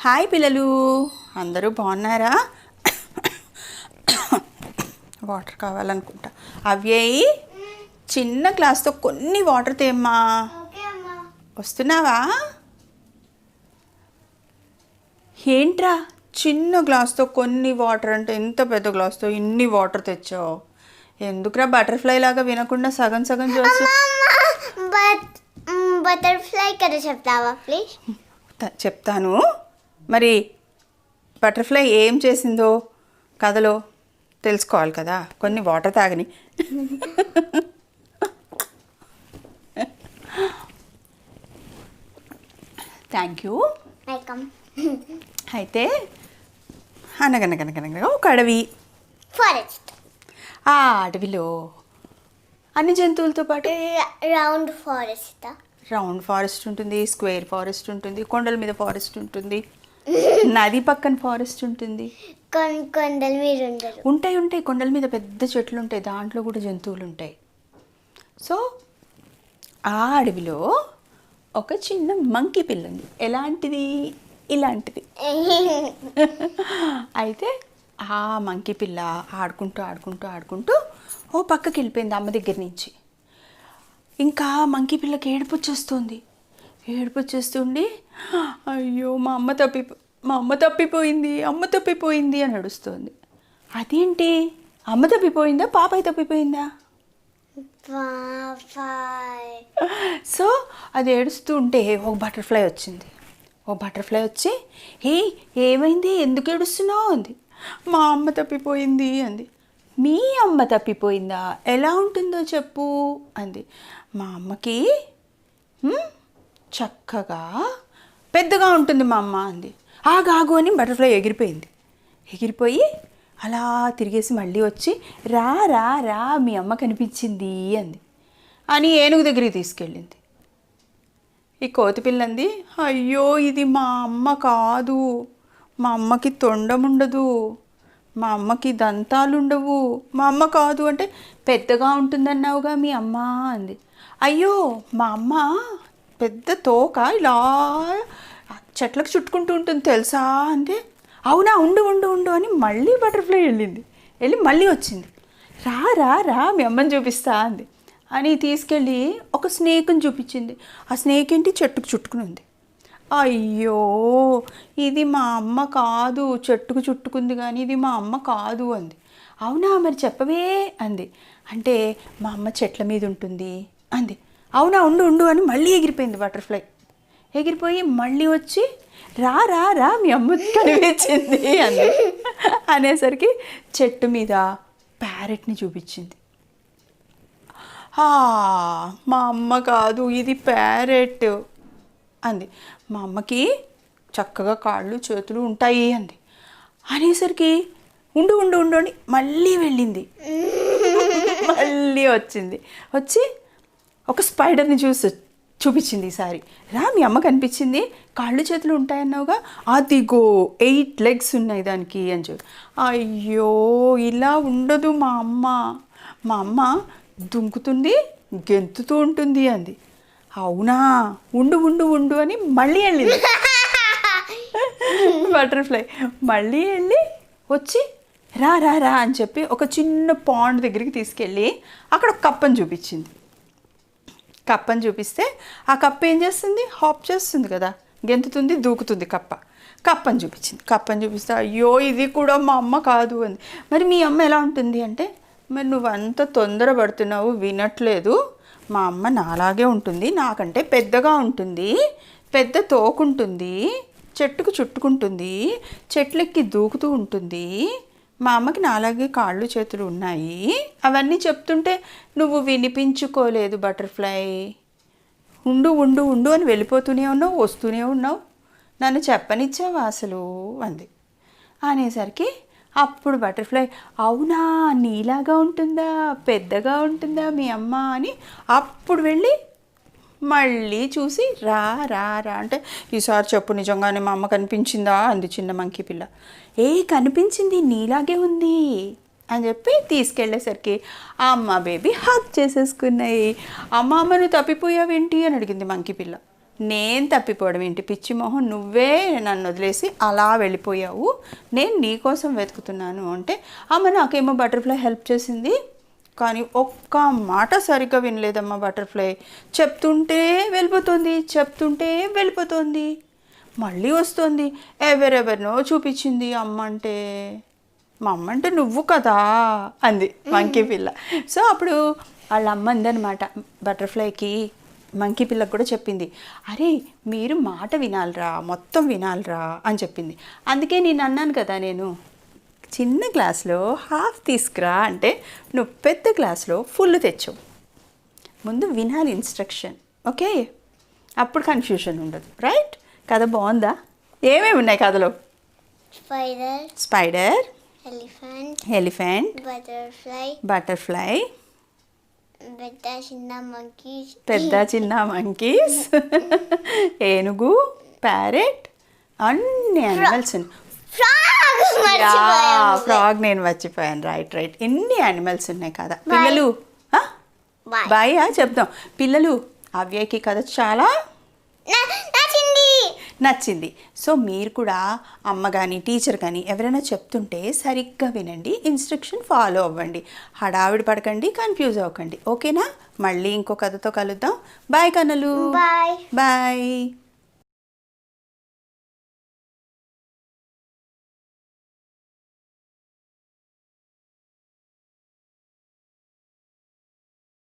Hi పిల్లలు. అందరూ బాగున్నారా? వాటర్ కావాలనుకుంటా. అవ్యేయి చిన్న గ్లాస్తో కొన్ని వాటర్ తేమ్మా. వస్తున్నావా? ఏంట్రా? చిన్న గ్లాస్తో కొన్ని వాటర్ అంటే ఎంత పెద్ద గ్లాస్తో ఇన్ని వాటర్ తెచ్చావు. ఎందుకురా బటర్ఫ్లై లాగా వినకుండా సగం సగం బట్ బటర్ఫ్లై కదా చెప్తావా ప్లీజ్? చెప్తాను. మరి బటర్ఫ్లై ఏం చేసిందో కథలో తెలుసుకోవాలి కదా. కొన్ని వాటర్ తాగని. Thank you. వెల్కమ్. అయితే అనగనగనగనగా ఒక అడవి. ఫారెస్ట్. ఆ అడవిలో అన్ని జంతువులతో పాటు రౌండ్ ఫారెస్ట్. రౌండ్ ఫారెస్ట్ ఉంటుంది స్క్వేర్ ఫారెస్ట్ ఉంటుంది కొండల మీద ఫారెస్ట్ ఉంటుంది. నది పక్కన ఫారెస్ట్ ఉంటుంది. కొండలు ఉండరు ఉంటాయి ఉంటాయి. కొండల మీద పెద్ద చెట్లు ఉంటాయి. దాంట్లో కూడా జంతువులు ఉంటాయి. సో ఆ అడవిలో ఒక చిన్న మంకీ పిల్ల ఉంది ఎలాంటిది? ఇలాంటిది. అయితే ఆ మంకీ పిల్ల ఆడుకుంటూ ఆడుకుంటూ ఆడుకుంటూ ఓ పక్కకి వెళ్ళిపోయింది అమ్మ దగ్గర నుంచి. ఇంకా మంకీ పిల్లకి ఏడుపు వచ్చేస్తుంది. ఏడుపు వచ్చేస్తుండి అయ్యో మా అమ్మ తప్పి మా అమ్మ తప్పిపోయింది అమ్మ తప్పిపోయింది అని నడుస్తుంది. అదేంటి? అమ్మ తప్పిపోయిందా పాపాయి తప్పిపోయిందా? పాపాయ్. సో అది ఏడుస్తూ ఉంటే ఒక బటర్ఫ్లై వచ్చింది. ఓ బటర్ఫ్లై వచ్చి ఏ ఏమైంది? ఎందుకు ఏడుస్తున్నావు? అంది. మా అమ్మ తప్పిపోయింది అంది. మీ అమ్మ తప్పిపోయిందా? ఎలా ఉంటుందో చెప్పు అంది. మా అమ్మకి "హ్మ్, చక్కగా పెద్దగా ఉంటుంది మా అమ్మ అంది. ఆగాగు అని బటర్ఫ్లై ఎగిరిపోయింది. ఎగిరిపోయి అలా తిరిగేసి మళ్ళీ వచ్చి రా రా రా మీ అమ్మ కనిపించింది అంది. అని ఏనుగు దగ్గరికి తీసుకెళ్ళింది. ఈ కోతి పిల్లంది అయ్యో ఇది మా అమ్మ కాదు. మా అమ్మకి తొండముండదు మా అమ్మకి దంతాలుండవు మా అమ్మ కాదు అంటే పెద్దగా ఉంటుందన్నావుగా మీ అమ్మ అంది. అయ్యో మా అమ్మ పెద్ద తోక ఇలా చెట్లకు చుట్టుకుంటూ ఉంటుంది తెలుసా అంటే అవునా ఉండు ఉండు ఉండు అని మళ్ళీ బటర్ఫ్లై వెళ్ళింది. వెళ్ళి మళ్ళీ వచ్చింది. రా రా రా మీ అమ్మని చూపిస్తా అంది. అని తీసుకెళ్ళి ఒక స్నేక్ని చూపించింది. ఆ స్నేక్ ఏంటి? చెట్టుకు చుట్టుకుని ఉంది. అయ్యో ఇది మా అమ్మ కాదు చెట్టుకు చుట్టుకుంది కానీ ఇది మా అమ్మ కాదు అంది. అవునా మరి చెప్పవే అంది. అంటే మా అమ్మ చెట్ల మీద ఉంటుంది అంది. అవునా ఉండు ఉండు అని మళ్ళీ ఎగిరిపోయింది బటర్ఫ్లై. ఎగిరిపోయి మళ్ళీ వచ్చి రా రా రా మీ అమ్మ కనిపించింది అంది అనేసరికి చెట్టు మీద ప్యారెట్ని చూపించింది. "ఆ, మా అమ్మ కాదు ఇది ప్యారెట్ అంది. మా అమ్మకి చక్కగా కాళ్ళు చేతులు ఉంటాయి అంది. అనేసరికి ఉండు ఉండు ఉండు అని మళ్ళీ వెళ్ళింది. మళ్ళీ వచ్చింది. వచ్చి ఒక స్పైడర్ని చూసి చూపించింది ఈసారి రా మీ అమ్మ కనిపించింది. కాళ్ళు చేతులు ఉంటాయన్నావుగా? అదిగో ఎయిట్ లెగ్స్ ఉన్నాయి దానికి అని చెప్పి. అయ్యో ఇలా ఉండదు మా అమ్మ. మా అమ్మ దుంకుతుంది గెంతుతూ ఉంటుంది అంది. అవునా? ఉండు ఉండు ఉండు అని మళ్ళీ వెళ్ళింది. బటర్ఫ్లై. మళ్ళీ వెళ్ళి వచ్చి రా రా రా అని చెప్పి ఒక చిన్న పాండ్ దగ్గరికి తీసుకెళ్ళి అక్కడ ఒక కప్పని చూపించింది. కప్పని చూపిస్తే ఆ కప్ప ఏం చేస్తుంది? హాప్ చేస్తుంది కదా. గెంతుతుంది దూకుతుంది కప్ప. కప్పని చూపించింది. కప్పని చూపిస్తే అయ్యో ఇది కూడా మా అమ్మ కాదు అంది. మరి మీ అమ్మ ఎలా ఉంటుంది అంటే మరి నువ్వంత తొందరపడుతున్నావు వినట్లేదు. మా అమ్మ నాలాగే ఉంటుంది నాకంటే పెద్దగా ఉంటుంది పెద్ద తోకుంటుంది చెట్టుకు చుట్టుకుంటుంది చెట్లెక్కి దూకుతూ ఉంటుంది మా అమ్మకి నాలాగే కాళ్ళు చేతులు ఉన్నాయి. అవన్నీ చెప్తుంటే నువ్వు వినిపించుకోలేదు బటర్ఫ్లై. ఉండు ఉండు ఉండు అని వెళ్ళిపోతూనే ఉన్నావు వస్తూనే ఉన్నావు. నన్ను చెప్పనిచ్చావా అసలు? అంది. అనేసరికి అప్పుడు బటర్ఫ్లై అవునా నీలాగా ఉంటుందా పెద్దగా ఉంటుందా మీ అమ్మ అని అప్పుడు వెళ్ళి మళ్ళీ చూసి రా రా రా. అంటే ఈసారి చెప్పు నిజంగానే మా అమ్మ కనిపించిందా? అంది చిన్న మంకీ పిల్ల. ఏ కనిపించింది నీలాగే ఉంది అని చెప్పి తీసుకెళ్ళేసరికి ఆ అమ్మ బేబీ హక్ చేసేసుకున్నాయి. అమ్మ అమ్మను తప్పిపోయావేంటి అని అడిగింది మంకీ పిల్ల. నేను తప్పిపోవడం ఏంటి? పిచ్చి మొహం నువ్వే నన్ను వదిలేసి అలా వెళ్ళిపోయావు. నేను నీ కోసం వెతుకుతున్నాను. అంటే అమ్మ నాకేమో బటర్ఫ్లై హెల్ప్ చేసింది. కానీ ఒక్క మాట సరిగ్గా వినలేదమ్మా బటర్ఫ్లై. చెప్తుంటే వెళ్ళిపోతుంది చెప్తుంటే వెళ్ళిపోతుంది. మళ్ళీ వస్తుంది ఎవరెవరినో చూపించింది అమ్మ అంటే మా అమ్మ అంటే నువ్వు కదా అంది మంకీ పిల్ల. సో అప్పుడు వాళ్ళ అమ్మ అందనమాట బటర్ఫ్లైకి మంకీ పిల్లకు కూడా చెప్పింది అరే మీరు మాట వినాలిరా మొత్తం వినాలిరా అని చెప్పింది. అందుకే నేను అన్నాను కదా నేను చిన్న గ్లాస్లో హాఫ్ తీసుకురా అంటే నువ్వు పెద్ద గ్లాస్లో ఫుల్ తెచ్చు ముందు వినాలి ఇన్స్ట్రక్షన్ ఓకే? అప్పుడు కన్ఫ్యూషన్ ఉండదు రైట్ కథ బాగుందా? ఏమేమి ఉన్నాయి కథలో? Spider spider elephant elephant butterfly butterfly పెద్ద చిన్న మంకీ పెద్ద చిన్న మంకీస్ ఏనుగు ప్యారెట్ అన్ని యానిమల్స్ ఫ్రాగ్ నేను మర్చిపోయాను. Right right. ఎన్ని యానిమల్స్ ఉన్నాయి కదా? పిల్లలు. బాయా. చెప్దాం. పిల్లలు అవ్యకి కథ చాలా నచ్చింది. నచ్చింది. సో మీరు కూడా అమ్మ కానీ టీచర్ కానీ ఎవరైనా చెప్తుంటే సరిగ్గా వినండి ఇన్స్ట్రక్షన్ ఫాలో అవ్వండి. హడావిడి పడకండి కన్ఫ్యూజ్ అవ్వకండి. ఓకేనా? మళ్ళీ ఇంకో కథతో కలుద్దాం. బాయ్ కన్నలు. బాయ్. బాయ్.